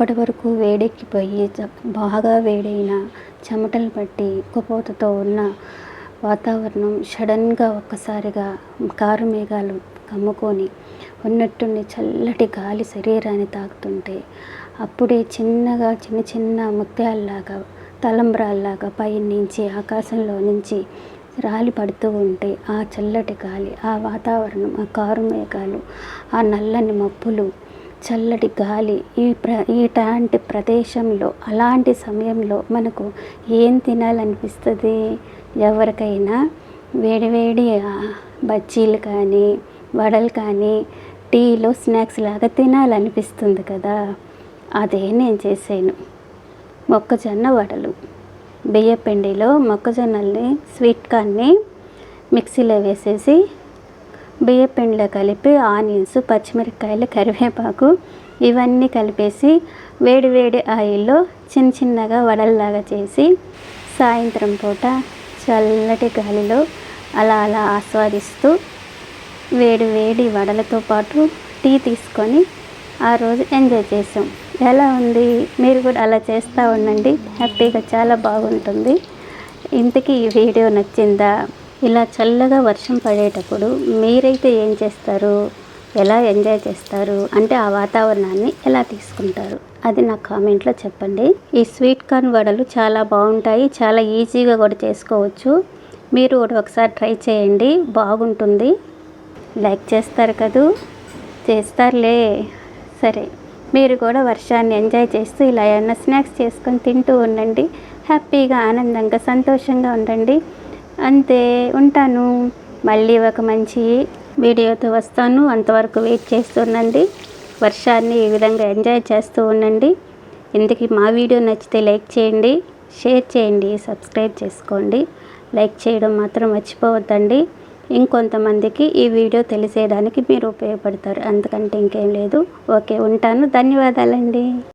అప్పటి వరకు వేడెక్కిపోయి బాగా వేడైన చెమటలు పట్టి ఉక్కపోతతో ఉన్న వాతావరణం సడన్గా ఒక్కసారిగా కారు మేఘాలు కమ్ముకొని ఉన్నట్టుండి చల్లటి గాలి శరీరాన్ని తాకుతుంటే అప్పుడే చిన్నగా చిన్న చిన్న ముత్యాల్లాగా తలంబ్రాల్లాగా పైనుంచి ఆకాశంలో నుంచి రాలి పడుతూ ఉంటే ఆ చల్లటి గాలి ఆ వాతావరణం ఆ కారు మేఘాలు ఆ నల్లని మబ్బులు చల్లటి గాలి ఈ ప్ర ఇలాంటి ప్రదేశంలో అలాంటి సమయంలో మనకు ఏం తినాలనిపిస్తుంది? ఎవరికైనా వేడివేడి బజ్జీలు కానీ వడలు కానీ టీలో స్నాక్స్ లాగా తినాలనిపిస్తుంది కదా? అదే నేను చేసాను. మొక్కజొన్న వడలు. బియ్యపిండిలో మొక్కజొన్నల్ని స్వీట్ కార్న్ని మిక్సీలో వేసేసి బియ్యపిండిలో కలిపి ఆనియన్స్ పచ్చిమిరపకాయలు కరివేపాకు ఇవన్నీ కలిపేసి వేడి వేడి ఆయిల్లో చిన్న చిన్నగా వడల్లాగా చేసి సాయంత్రం పూట చల్లటి గాలిలో అలా అలా ఆస్వాదిస్తూ వేడి వేడి వడలతో పాటు టీ తీసుకొని ఆ రోజు ఎంజాయ్ చేసాం. ఎలా ఉంది? మీరు కూడా అలా చేస్తూ ఉండండి. హ్యాపీగా చాలా బాగుంటుంది. ఇంతకీ ఈ వీడియో నచ్చిందా? ఇలా చల్లగా వర్షం పడేటప్పుడు మీరైతే ఏం చేస్తారు? ఎలా ఎంజాయ్ చేస్తారు? అంటే ఆ వాతావరణాన్ని ఎలా తీసుకుంటారు? అది నా కామెంట్లో చెప్పండి. ఈ స్వీట్ కార్న్ వడలు చాలా బాగుంటాయి. చాలా ఈజీగా కూడా చేసుకోవచ్చు. మీరు కూడా ఒకసారి ట్రై చేయండి. బాగుంటుంది. లైక్ చేస్తారు కదూ? చేస్తారులే. సరే. మీరు కూడా వర్షాన్ని ఎంజాయ్ చేస్తూ ఇలా ఏమైనా స్నాక్స్ చేసుకొని తింటూ ఉండండి. హ్యాపీగా ఆనందంగా సంతోషంగా ఉండండి. అంతే ఉంటాను. మళ్ళీ ఒక మంచి వీడియోతో వస్తాను. అంతవరకు వెయిట్ చేస్తుండండి. వర్షాన్ని ఈ విధంగా ఎంజాయ్ చేస్తూ ఉండండి. ఇందుకు మా వీడియో నచ్చితే లైక్ చేయండి షేర్ చేయండి సబ్స్క్రైబ్ చేసుకోండి. లైక్ చేయడం మాత్రం మర్చిపోవద్దండి. ఇంకొంతమందికి ఈ వీడియో తెలిసేదానికి మీరు ఉపయోగపడతారు. అందుకంటే ఇంకేం లేదు. ఓకే ఉంటాను. ధన్యవాదాలండి.